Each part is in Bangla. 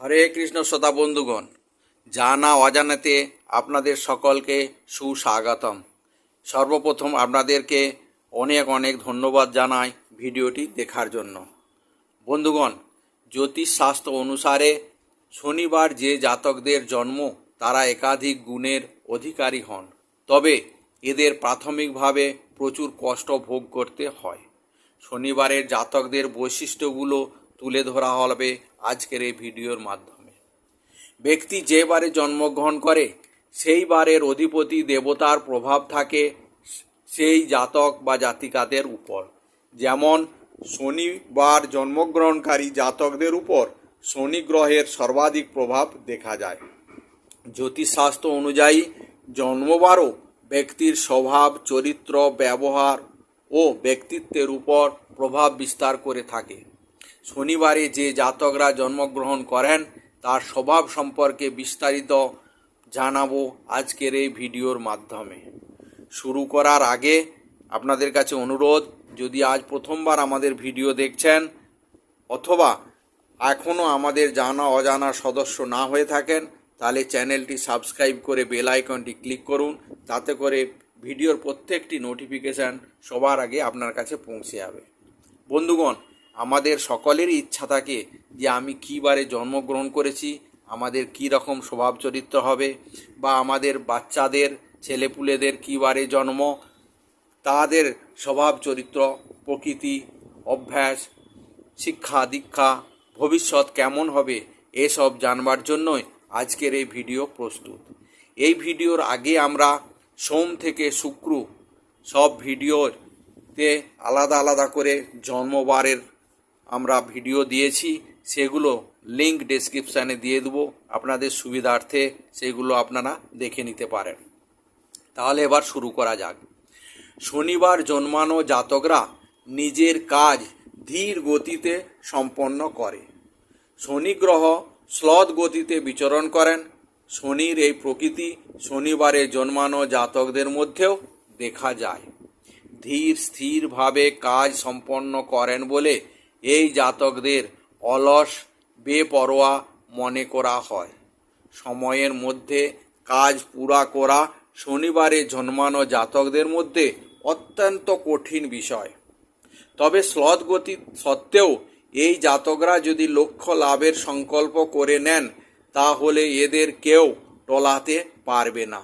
হরে কৃষ্ণ শ্রোতা বন্ধুগণ, জানা অজানাতে আপনাদের সকলকে সুস্বাগতম। সর্বপ্রথম আপনাদেরকে অনেক অনেক ধন্যবাদ জানাই ভিডিওটি দেখার জন্য। বন্ধুগণ জ্যোতিষশাস্ত্র অনুসারে শনিবার যে জাতকদের জন্ম, তারা একাধিক গুণের অধিকারী হন। তবে এদের প্রাথমিকভাবে প্রচুর কষ্ট ভোগ করতে হয়। শনিবারের জাতকদের বৈশিষ্ট্যগুলো তুলে ধরা হবে আজকের এই ভিডিওর মাধ্যমে। ব্যক্তি যে বারে জন্মগ্রহণ করে, সেই বারের অধিপতি দেবতার প্রভাব থাকে সেই জাতক বা জাতিকাদের উপর। যেমন, শনিবার জন্মগ্রহণকারী জাতকদের উপর শনি গ্রহের সর্বাধিক প্রভাব দেখা যায়। জ্যোতিষশাস্ত্র অনুযায়ী, জন্মবারও ব্যক্তির স্বভাব, চরিত্র, ব্যবহার ও ব্যক্তিত্বের উপর প্রভাব বিস্তার করে থাকে। শনিবারে যে জাতকরা জন্মগ্রহণ করেন, তার স্বভাব সম্পর্কে বিস্তারিত জানাব আজকের এই ভিডিওর মাধ্যমে। শুরু করার আগে আপনাদের কাছে অনুরোধ, যদি আজ প্রথমবার আমাদের ভিডিও দেখছেন অথবা এখনও আমাদের জানা অজানা সদস্য না হয়ে থাকেন, তাহলে চ্যানেলটি সাবস্ক্রাইব করে বেল আইকনটি ক্লিক করুন, তাতে করে ভিডিওর প্রত্যেকটি নোটিফিকেশান সবার আগে আপনার কাছে পৌঁছে যাবে। বন্ধুগণ আমাদের সকলেরই ইচ্ছা থাকে যে আমি কী বারে জন্মগ্রহণ করেছি, আমাদের কী রকম স্বভাব চরিত্র হবে, বা আমাদের বাচ্চাদের, ছেলেপুলেদের কী বারে জন্ম, তাদের স্বভাব চরিত্র, প্রকৃতি, অভ্যাস, শিক্ষা, দীক্ষা, ভবিষ্যৎ কেমন হবে, এসব জানবার জন্যই আজকের এই ভিডিও প্রস্তুত। এই ভিডিওর আগে আমরা সোম থেকে শুক্র সব ভিডিওতে আলাদা আলাদা করে জন্মবারের আমরা ভিডিও দিয়েছি, সেগুলো লিঙ্ক ডেসক্রিপশানে দিয়ে দেবো। আপনাদের সুবিধার্থে সেগুলো আপনারা দেখে নিতে পারেন। তাহলে এবার শুরু করা যাক। শনিবার জন্মানো জাতকরা নিজের কাজ ধীর গতিতে সম্পন্ন করে। শনি গ্রহ শ্লথ গতিতে বিচরণ করেন। শনির এই প্রকৃতি শনিবারে জন্মানো জাতকদের মধ্যেও দেখা যায়। ধীর স্থিরভাবে কাজ সম্পন্ন করেন বলে এই জাতকদের অলস, বেপরোয়া মনে করা হয়। সময়ের মধ্যে কাজ পুরা করা শনিবারে জন্মানো জাতকদের মধ্যে অত্যন্ত কঠিন বিষয়। তবে শ্লথ গতি সত্ত্বেও এই জাতকরা যদি লক্ষ্য লাভের সংকল্প করে নেন, তাহলে এদের কেউ টলাতে পারবে না।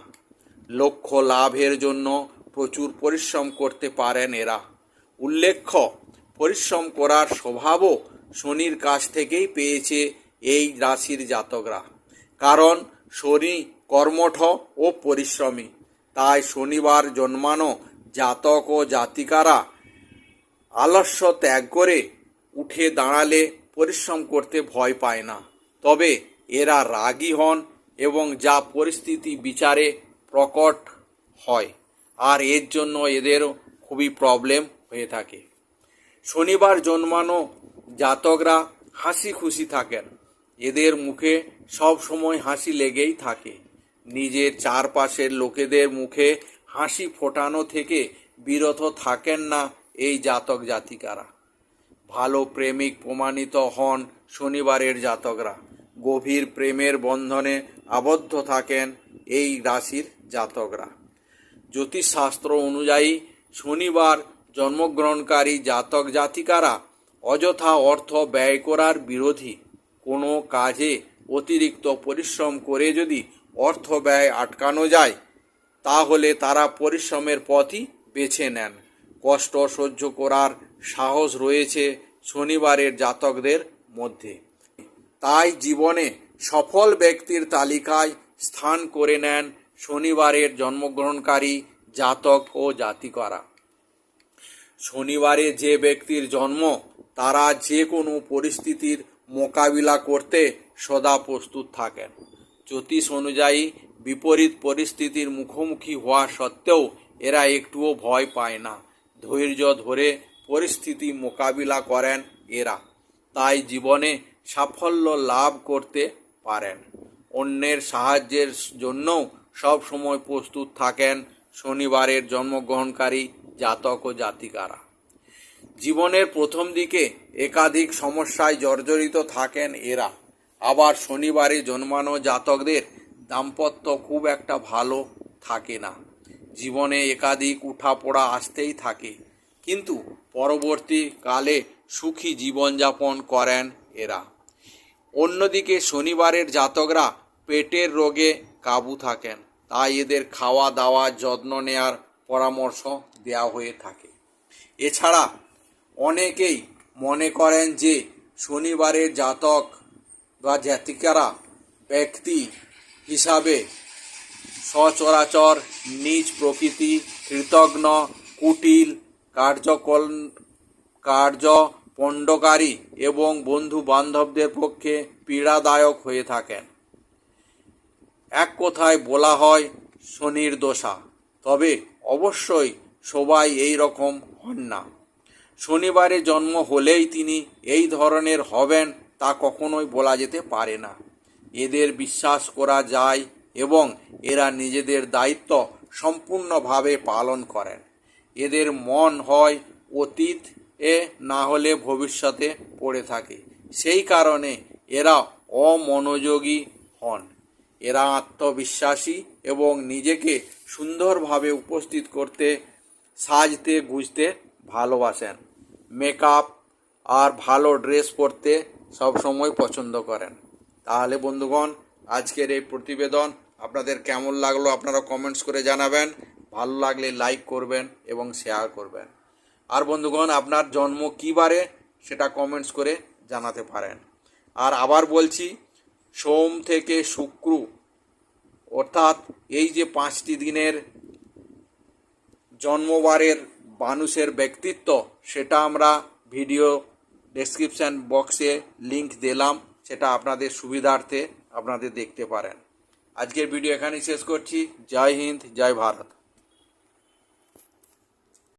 লক্ষ্য লাভের জন্য প্রচুর পরিশ্রম করতে পারেন এরা। উল্লেখ্য পরিশ্রম করার স্বভাবও শনির কাছ থেকেই পেয়েছে এই রাশির জাতকরা। কারণ শনি কর্মঠ ও পরিশ্রমী। তাই শনিবার জন্মানো জাতক ও জাতিকারা আলস্য ত্যাগ করে উঠে দাঁড়ালে পরিশ্রম করতে ভয় পায় না। তবে এরা রাগী হন এবং যা পরিস্থিতি বিচারে প্রকট হয়। আর এর জন্য এদেরও খুবই প্রবলেম হয়ে থাকে। শনিবার জন্মানো জাতকরা হাসি খুশি থাকেন। এদের মুখে সব সময় হাসি লেগেই থাকে। নিজের চারপাশের লোকেদের মুখে হাসি ফোটানো থেকে বিরত থাকেন না এই জাতক জাতিকারা। ভালো প্রেমিক প্রমাণিত হন শনিবারের জাতকরা। গভীর প্রেমের বন্ধনে আবদ্ধ থাকেন এই রাশির জাতকরা। জ্যোতিষশাস্ত্র অনুযায়ী শনিবার জন্মগ্রহণকারী জাতক জাতিকারা অযথা অর্থ ব্যয় করার বিরোধী কোনো কাজে অতিরিক্ত পরিশ্রম করে যদি অর্থ ব্যয় আটকানো যায়, তাহলে তারা পরিশ্রমের পথই বেছে নেন। কষ্ট সহ্য করার সাহস রয়েছে শনিবারের জাতকদের মধ্যে। তাই জীবনে সফল ব্যক্তির তালিকায় স্থান করে নেন শনিবারের জন্মগ্রহণকারী জাতক ও জাতিকারা। শনিবারে যে ব্যক্তির জন্ম, তারা যে কোনো পরিস্থিতির মোকাবিলা করতে সদা প্রস্তুত থাকেন। জ্যোতিষ অনুযায়ী বিপরীত পরিস্থিতির মুখোমুখি হওয়া সত্ত্বেও এরা একটুও ভয় পায় না। ধৈর্য ধরে পরিস্থিতি মোকাবিলা করেন এরা। তাই জীবনে সাফল্য লাভ করতে পারেন। অন্যের সাহায্যের জন্যও সব সময় প্রস্তুত থাকেন। শনিবারের জন্মগ্রহণকারী জাতক ও জাতিকারা। জীবনের প্রথম দিকে একাধিক সমস্যায় জর্জরিত থাকেন এরা। আবার শনিবারে জন্মানো জাতকদের দাম্পত্য খুব একটা ভালো থাকে না। জীবনে একাধিক উঠাপড়া আসতেই থাকে। কিন্তু পরবর্তীকালে সুখী জীবনযাপন করেন এরা। অন্যদিকে শনিবারের জাতকরা পেটের রোগে কাবু থাকেন। তাই এদের খাওয়া দাওয়া যত্ন নেয়ার পরামর্শ দেওয়া হয়ে থাকে। এছাড়া অনেকেই মনে করেন যে শনিবারের জাতক বা জাতিকারা ব্যক্তি হিসাবে সচরাচর নিজ প্রকৃতি কৃতজ্ঞ কুটিল, কার্যকল কার্য পণ্ডকারী এবং বন্ধু বান্ধবদের পক্ষে পীড়াদায়ক হয়ে থাকেন। এক কথায় বলা হয় শনির দশা। তবে অবশ্যই সবাই এই রকম হন না। শনিবারে জন্ম হলেই তিনি এই ধরনের হবেন তা কখনোই বলা যেতে পারে না। এদের বিশ্বাস করা যায় এবং এরা নিজেদের দায়িত্ব সম্পূর্ণভাবে পালন করেন। এদের মন হয় অতীত এ না হলে ভবিষ্যতে পড়ে থাকে। সেই কারণে এরা অমনোযোগী হন। এরা আত্মবিশ্বাসী এবং নিজেকে সুন্দরভাবে উপস্থিত করতে, সাজতে, গুজতে ভালোবাসেন। মেকআপ আর ভালো ড্রেস পরতে সবসময় পছন্দ করেন। তাহলে বন্ধুগণ, আজকের এই প্রতিবেদন আপনাদের কেমন লাগল আপনারা কমেন্টস করে জানাবেন। ভালো লাগলে লাইক করবেন এবং শেয়ার করবেন। আর বন্ধুগণ, আপনার জন্ম কী বারে সেটা কমেন্টস করে জানাতে পারেন। আর আবার বলছি সোম থেকে শুক্র, অর্থাৎ এই যে পাঁচটি দিনের জন্মবারের মানুষের ব্যক্তিত্ব, সেটা আমরা ভিডিও ডেসক্রিপশান বক্সে লিংক দিলাম, সেটা আপনাদের সুবিধার্থে আপনাদের দেখতে পারেন। আজকের ভিডিও এখানেই শেষ করছি। জয় হিন্দ, জয় ভারত।